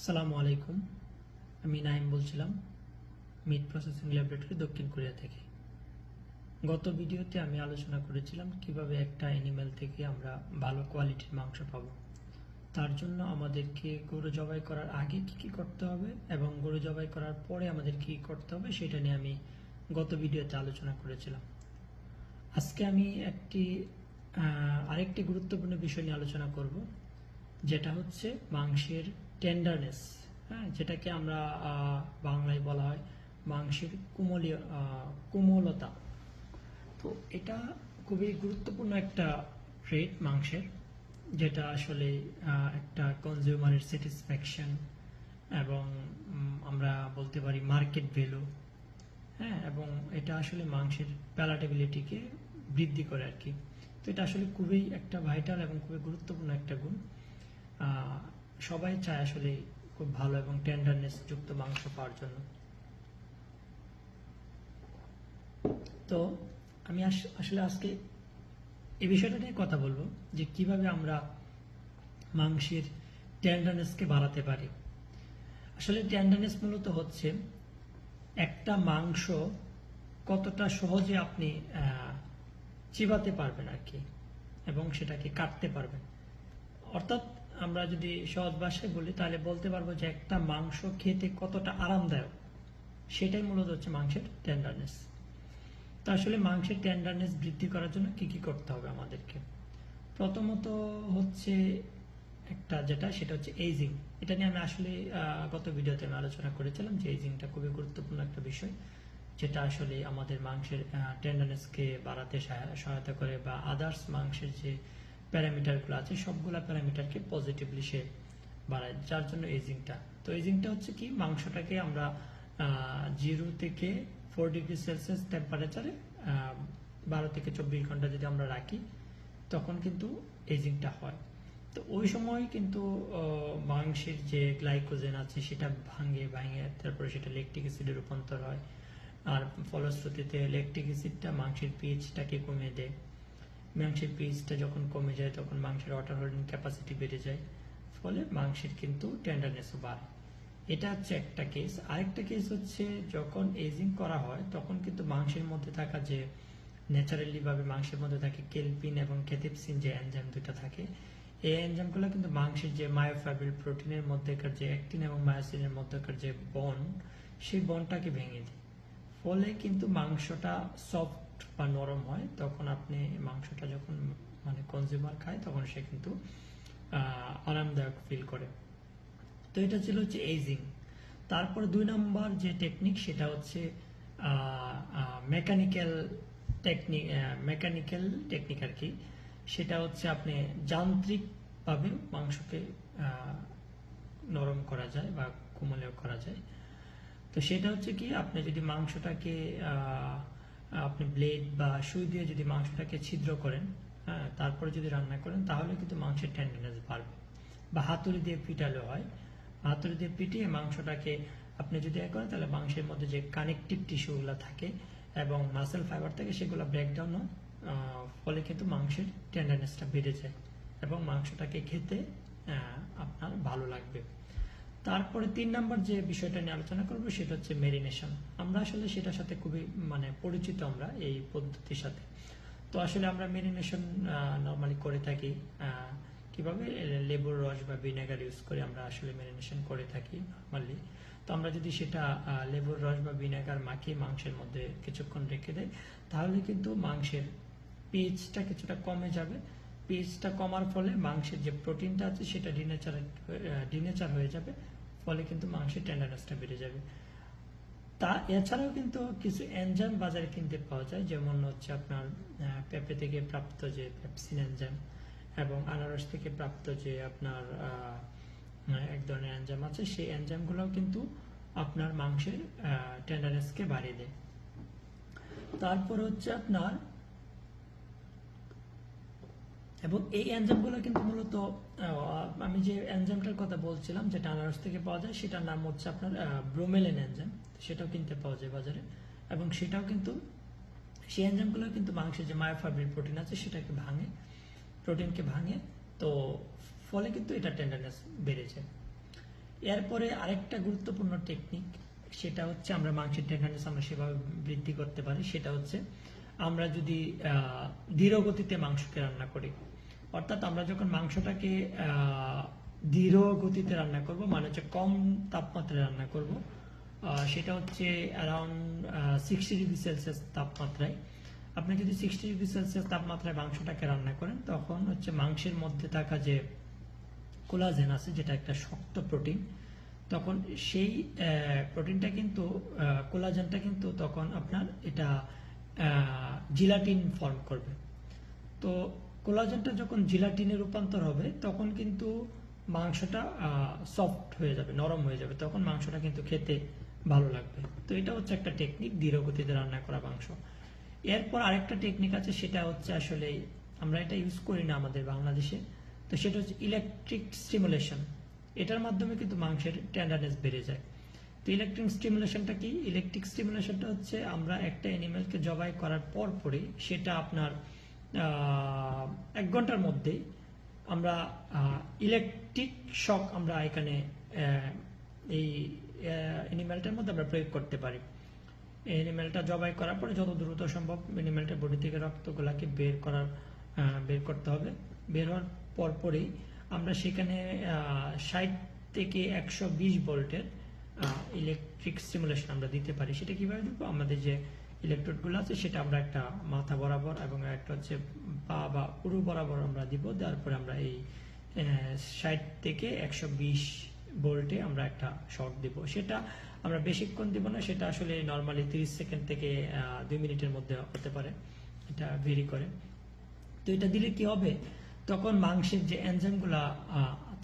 আসসালামু আলাইকুম। আমি নাইম বলছিলাম, মিট প্রসেসিং ল্যাবরেটরি দক্ষিণ কোরিয়া থেকে। গত ভিডিওতে আমি আলোচনা করেছিলাম কীভাবে একটা অ্যানিমেল থেকে আমরা ভালো কোয়ালিটির মাংস পাবো। তার জন্য আমাদেরকে গরু জবাই করার আগে কি কি করতে হবে এবং গরু জবাই করার পরে আমাদের কি করতে হবে সেটা নিয়ে আমি গত ভিডিওতে আলোচনা করেছিলাম। আজকে আমি একটি আরেকটি গুরুত্বপূর্ণ বিষয় নিয়ে আলোচনা করব, যেটা হচ্ছে মাংসের টেন্ডারনেস হ্যাঁ যেটাকে আমরা বাংলায় বলা হয় মাংসের কুমলীয় কোমলতা। তো এটা খুবই গুরুত্বপূর্ণ একটা ট্রেড মাংসের, যেটা আসলে একটা কনজিউমারের স্যাটিসফ্যাকশন এবং আমরা বলতে পারি মার্কেট ভ্যালু হ্যাঁ এবং এটা আসলে মাংসের প্যালাটেবিলিটিকে বৃদ্ধি করে আর কি। তো এটা আসলে খুবই একটা ভাইটাল এবং খুবই গুরুত্বপূর্ণ একটা গুণ। সবাই চায় আসলে খুব ভালো এবং টেন্ডারনেস যুক্ত মাংস পাওয়ার জন্য। তো আমি আস- আসলে আজকে এই বিষয়টা নিয়ে কথা বলব যে কীভাবে আমরা মাংসের টেন্ডারনেসকে বাড়াতে পারি। আসলে টেন্ডারনেস মূলত হচ্ছে একটা মাংস কতটা সহজে আপনি চিবাতে পারবেন আর কি এবং সেটাকে কাটতে পারবেন। অর্থাৎ আমরা যদি সহজ ভাষায় বলি, তাহলে বলতে পারব যে একটা মাংস খেতে কতটা আরামদায়ক? সেটাই মূলত হচ্ছে মাংসের টেন্ডারনেস তো আসলে মাংসের টেন্ডারনেস বৃদ্ধি করার জন্য কি কি করতে হবে আমাদেরকে? প্রথমত হচ্ছে একটা যেটা, সেটা হচ্ছে এইজিং এটা নিয়ে আমি আসলে গত ভিডিওতে আমি আলোচনা করেছিলাম যে এইজিংটা খুবই গুরুত্বপূর্ণ একটা বিষয়, যেটা আসলে আমাদের মাংসের টেন্ডারনেসকে বাড়াতে সহায়- সহায়তা করে বা আদার্স মাংসের যে প্যারামিটারগুলো আছে, সবগুলা প্যারামিটারকে পজিটিভলি সে বাড়ায়, যার জন্য এজিংটা তো এজিংটা হচ্ছে কি, মাংসটাকে আমরা জিরো থেকে ফোর ডিগ্রি সেলসিয়াস টেম্পারেচারে বারো থেকে চব্বিশ ঘণ্টা যদি আমরা রাখি, তখন কিন্তু এজিংটা হয়। তো ওই সময় কিন্তু মাংসের যে গ্লাইকোজেন আছে, সেটা ভাঙে ভাঙে, তারপরে সেটা ল্যাকটিক অ্যাসিডে রূপান্তর হয়। আর ফলশ্রুতিতে ল্যাকটিক অ্যাসিডটা মাংসের পিএইচটাকে কমিয়ে দেয়। মাংসের পিএইচটা যখন কমে যায়, তখন মাংসের ওয়াটার হোল্ডিং ক্যাপাসিটি বেড়ে যায়, ফলে মাংসের কিন্তু টেন্ডারনেসও বাড়ে। এটা হচ্ছে একটা কেস আরেকটা কেস হচ্ছে যখন এজিং করা হয়, তখন কিন্তু মাংসের মধ্যে থাকা যে ন্যাচারালি ভাবে মাংসের মধ্যে থাকে কেলপিন এবং ক্যাথেপসিন যে এনজাইম দুটো থাকে, এই এনজাইমগুলো কিন্তু মাংসের যে মায়োফাইব্রিল প্রোটিনের মধ্যেকার যে অ্যাক্টিন এবং মায়োসিনের মধ্যেকার যে বন সেই বনটাকে ভেঙে দেয়। ফলে কিন্তু মাংসটা সফট বা নরম হয়, তখন আপনি মাংসটা যখন মানে কনজিউমার খায়, তখন সে কিন্তু আরামদায়ক ফিল করে। তো এটা ছিল হচ্ছে এইজিং তারপর দুই নম্বর যে টেকনিক সেটা হচ্ছে মেকানিক্যাল টেকনিক মেকানিক্যাল টেকনিক আর কি। সেটা হচ্ছে আপনি যান্ত্রিকভাবে মাংসকে নরম করা যায় বা কোমলেও করা যায়। তো সেটা হচ্ছে কি, আপনি যদি মাংসটাকে আপনি ব্লেড বা সুই দিয়ে যদি মাংসটাকে ছিদ্র করেন হ্যাঁ তারপরে যদি রান্না করেন, তাহলে কিন্তু মাংসের টেন্ডারনেস বাড়বে। বা হাতুড়ি দিয়ে পিটালে হয়। হাতুড়ি দিয়ে পিটিয়ে মাংসটাকে আপনি যদি এ করেন, তাহলে মাংসের মধ্যে যে কানেকটিভ টিস্যুগুলো থাকে এবং মাসেল ফাইবার থাকে, সেগুলো ব্রেকডাউন হয় ফলে কিন্তু মাংসের টেন্ডারনেসটা বেড়ে যায় এবং মাংসটাকে খেতে আপনার ভালো লাগবে। তারপরে তিন নম্বর যে বিষয়টা নিয়ে আলোচনা করব সেটা হচ্ছে মেরিনেশন। আমরা আসলে সেটার সাথে খুবই মানে পরিচিত আমরা এই পদ্ধতির সাথে। তো আসলে আমরা মেরিনেশন নর্মালি করে থাকি কীভাবে? লেবুর রস বা ভিনেগার ইউজ করে আমরা আসলে মেরিনেশন করে থাকি নর্মালি তো আমরা যদি সেটা লেবুর রস বা ভিনেগার মাখিয়ে মাংসের মধ্যে কিছুক্ষণ রেখে দেয় তাহলে কিন্তু মাংসের পিএইচটা কিছুটা কমে যাবে। পিএইচটা কমার ফলে মাংসের যে প্রোটিনটা আছে সেটা ডিনেচার ডিনেচার হয়ে যাবে, ফলে কিন্তু মাংসের টেন্ডারনেসটা বেড়ে যাবে। তা এছাড়াও কিন্তু কিছু এনজাইম বাজারে কিনতে পাওয়া যায়, যেমন হচ্ছে আপনার পেঁপে থেকে প্রাপ্ত যে পেপসিন এনজাইম এবং আনারস থেকে প্রাপ্ত যে আপনার এক ধরনের এনজাইম আছে, সেই এনজাইমগুলোও কিন্তু আপনার মাংসের টেন্ডারনেসকে বাড়িয়ে দেয়। তারপর হচ্ছে আপনার এবং এই এনজাইমগুলো কিন্তু মূলত আমি যে এনজাইমটার কথা বলছিলাম যেটা আনারস থেকে পাওয়া যায়, সেটার নাম হচ্ছে আপনার ব্রোমেলেন এনজাইম সেটাও কিনতে পাওয়া যায় বাজারে। এবং সেটাও কিন্তু, সেই এনজাইমগুলো কিন্তু মাংসের যে মায়োফাইব্রিল প্রোটিন আছে, সেটাকে ভাঙে প্রোটিনকে ভাঙে। তো ফলে কিন্তু এটা টেন্ডারনেস বেড়ে যায়। এরপরে আরেকটা গুরুত্বপূর্ণ টেকনিক সেটা হচ্ছে আমরা মাংসের টেন্ডারনেস আমরা সেভাবে বৃদ্ধি করতে পারি। সেটা হচ্ছে আমরা যদি ধীর গতিতে মাংসকে রান্না করি, অর্থাৎ আমরা যখন মাংসটাকে ধীর গতিতে রান্না করব মানে হচ্ছে কম তাপমাত্রায় রান্না করব সেটা হচ্ছে অ্যারাউন্ড সিক্সটি ডিগ্রি সেলসিয়াস তাপমাত্রায়। আপনি যদি সিক্সটি ডিগ্রি সেলসিয়াস তাপমাত্রায় মাংসটাকে রান্না করেন, তখন হচ্ছে মাংসের মধ্যে থাকা যে কোলাজেন আছে, যেটা একটা শক্ত প্রোটিন তখন সেই প্রোটিনটা কিন্তু কোলাজেনটা কিন্তু তখন আপনার এটা জিলাটিন ফর্ম করবে। তো কোলাজেনটা যখন জিলাটিনে রূপান্তর হবে, তখন কিন্তু মাংসটা সফট হয়ে যাবে, নরম হয়ে যাবে। তখন মাংসটা কিন্তু খেতে ভালো লাগবে। তো এটা হচ্ছে একটা টেকনিক ধীরগতিতে রান্না করা মাংস। এরপর আরেকটা টেকনিক আছে, সেটা হচ্ছে আসলে, আমরা এটা ইউজ করি না আমাদের বাংলাদেশে। তো সেটা হচ্ছে ইলেকট্রিক স্টিমুলেশন এটার মাধ্যমে কিন্তু মাংসের টেন্ডারনেস বেড়ে যায়। তো ইলেকট্রিক স্টিমুলেশনটা কি? ইলেকট্রিক স্টিমুলেশনটা হচ্ছে আমরা একটা অ্যানিমেলকে জবাই করার পর পরে সেটা আপনার এক ঘণ্টার মধ্যে আমরা ইলেকট্রিক শক আমরা এখানে এই অ্যানিমেলটার মধ্যে আমরা প্রয়োগ করতে পারি। অ্যানিমেলটা জবাই করার পরে যত দ্রুত সম্ভব অ্যানিমেলটার বডি থেকে রক্তগুলাকে বের করার বের করতে হবে। বের হওয়ার পরপরই আমরা সেখানে ষাট থেকে একশো বিশ ভোল্টের ইলেকট্রিক স্টিমুলেশন আমরা দিতে পারি। সেটা কীভাবে দিব আমাদের যে ইলেকট্রোডগুলো আছে, সেটা আমরা একটা মাথা বরাবর এবং একটা হচ্ছে পা বা উরু বরাবর আমরা দিব। দেওয়ার পরে আমরা এই ষাট থেকে একশো বিশ বোল্টে আমরা একটা শর্ট দিব। সেটা আমরা বেশিক্ষণ দিব না, সেটা আসলে নর্মালি তিরিশ সেকেন্ড থেকে দুই মিনিটের মধ্যে হতে পারে। এটা ভেরি করে। তো এটা দিলে কি হবে? তখন মাংসের যে এনজাইমগুলা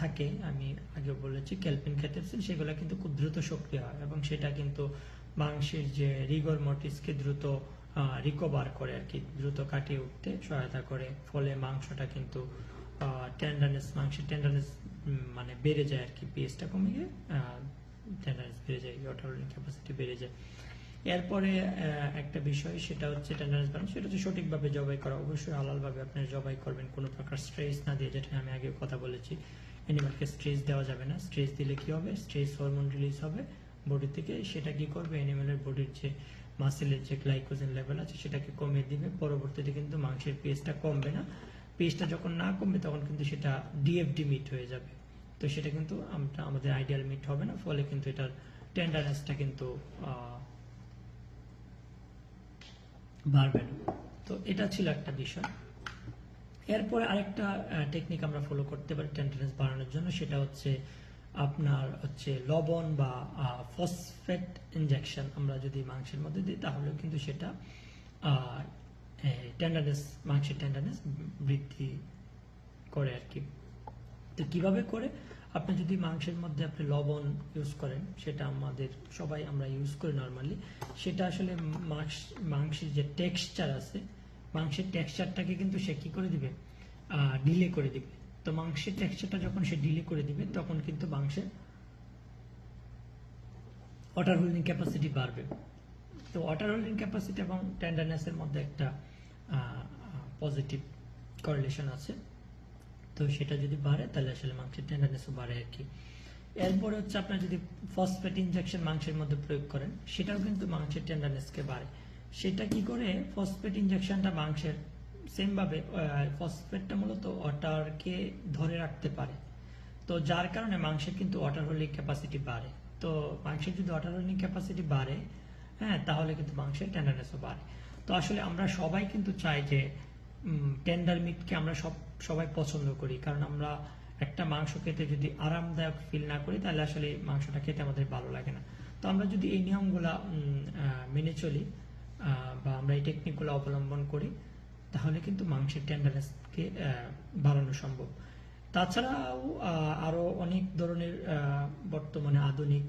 থাকে, আমি আগে বলেছি, ক্যালপিন ক্যাটেপসিন সেগুলো কিন্তু খুব দ্রুত সক্রিয় হয় এবং সেটা কিন্তু মাংসের যে রিগর মটিসকে দ্রুত রিকভার করে আর কি, দ্রুত কাটিয়ে উঠতে সহায়তা করে, ফলে মাংসটা কিন্তু টেন্ডারনেস মাংসের টেন্ডারনেস মানে বেড়ে যায় আর কি পিএসটা কমে গিয়ে টেন্ডারনেস বেড়ে যায় ওয়াটার ক্যাপাসিটি বেড়ে যায়। এরপরে একটা বিষয়, সেটা হচ্ছে টেন্ডারেন্স বাড়ানো সেটা হচ্ছে সঠিকভাবে জবাই করা, অবশ্যই হালালভাবে আপনি জবাই করবেন, কোনো প্রকার স্ট্রেস না দিয়ে, যেটা আমি আগে কথা বলেছি। অ্যানিমালকে স্ট্রেস দেওয়া যাবে না। স্ট্রেস দিলে কি হবে? স্ট্রেস হরমোন রিলিজ হবে বডি থেকে। সেটা কি করবে? অ্যানিমালের বডির যে মাসেলের যে গ্লাইকোজেন লেভেল আছে, সেটাকে কমিয়ে দিবে। পরবর্তীতে কিন্তু মাংসের পেস্টটা কমবে না। পেস্টটা যখন না কমবে, তখন কিন্তু সেটা ডিএফডি মিট হয়ে যাবে। তো সেটা কিন্তু আমরা, আমাদের আইডিয়াল মিট হবে না। ফলে কিন্তু এটার টেন্ডারনেসটা কিন্তু না তো এটা ছিল একটা বিষয়। এরপরে আরেকটা টেকনিক আমরা ফলো করতে পারি টেন্ডারেন্স বাড়ানোর জন্য। সেটা হচ্ছে আপনার হচ্ছে লবণ বা ফসফেট ইনজেকশন আমরা যদি মাংসের মধ্যে দিই, তাহলেও কিন্তু সেটা টেন্ডারনেস মাংসের টেন্ডারনেস বৃদ্ধি করে আর কি তো কীভাবে করে? আপনি যদি মাংসের মধ্যে আপনি লবণ ইউজ করেন, সেটা আমাদের সবাই আমরা ইউজ করি নর্মালি সেটা আসলে মাংস- মাংসের যে টেক্সচার আছে, মাংসের টেক্সচারটাকে কিন্তু সে কি করে দিবে? ডিলে করে দিবে। তো মাংসের টেক্সচারটা যখন সে ডিলে করে দিবে, তখন কিন্তু মাংসের ওয়াটার হোল্ডিং ক্যাপাসিটি বাড়বে। তো ওয়াটার হোল্ডিং ক্যাপাসিটি এবং টেন্ডারনেসের মধ্যে একটা পজিটিভ করিলেশন আছে। তো সেটা যদি বাড়ে, তাহলে আসলে মাংসের টেন্ডারনেসও বাড়ে আর কি। এরপরে হচ্ছে আপনার যদি ফসফেট ইনজেকশন মাংসের মধ্যে প্রয়োগ করেন, সেটাও কিন্তু মাংসের টেন্ডারনেসকে বাড়ে। সেটা কি করে? ফসফেট ইনজেকশনটা মাংসের সেম ভাবে ফসফেটটা মূলত ওয়াটারকে ধরে রাখতে পারে। তো যার কারণে মাংসের কিন্তু ওয়াটার হোল্ডিং ক্যাপাসিটি বাড়ে। তো মাংসের যদি ওয়াটার হোল্ডিং ক্যাপাসিটি বাড়ে হ্যাঁ তাহলে কিন্তু মাংসের টেন্ডারনেসও বাড়ে। তো আসলে আমরা সবাই কিন্তু চাই যে টেন্ডার মিটকে আমরা সব সবাই পছন্দ করি। কারণ আমরা একটা মাংস খেতে যদি আরামদায়ক ফিল না করি তাহলে আসলে মাংসটা খেতে আমাদের ভালো লাগে না। তো আমরা যদি এই নিয়মগুলা মেনে চলি বা আমরা এই টেকনিকগুলো অবলম্বন করি তাহলে কিন্তু মাংসের টেন্ডারনেসকে বাড়ানো সম্ভব। তাছাড়াও আহ, আরও অনেক ধরনের বর্তমানে আধুনিক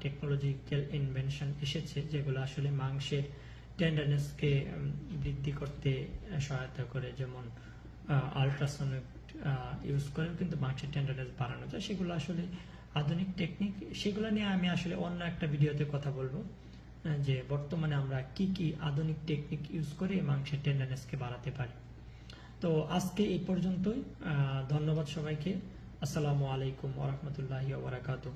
টেকনোলজিক্যাল ইনভেনশন এসেছে যেগুলো আসলে মাংসের টেন্ডারনেসকে বৃদ্ধি করতে সহায়তা করে, যেমন আলট্রাসোনিক ইউজ করেও কিন্তু মাংসের টেন্ডারনেস বাড়ানো যায়। সেগুলো আসলে আধুনিক টেকনিক সেগুলো নিয়ে আমি আসলে অন্য একটা ভিডিওতে কথা বলব যে বর্তমানে আমরা কি কি আধুনিক টেকনিক ইউজ করে মাংসের টেন্ডারনেসকে বাড়াতে পারি। তো আজকে এই পর্যন্তই ধন্যবাদ সবাইকে। আসসালামু আলাইকুম ওরহমতুল্লাহি ওবরাকাতুহ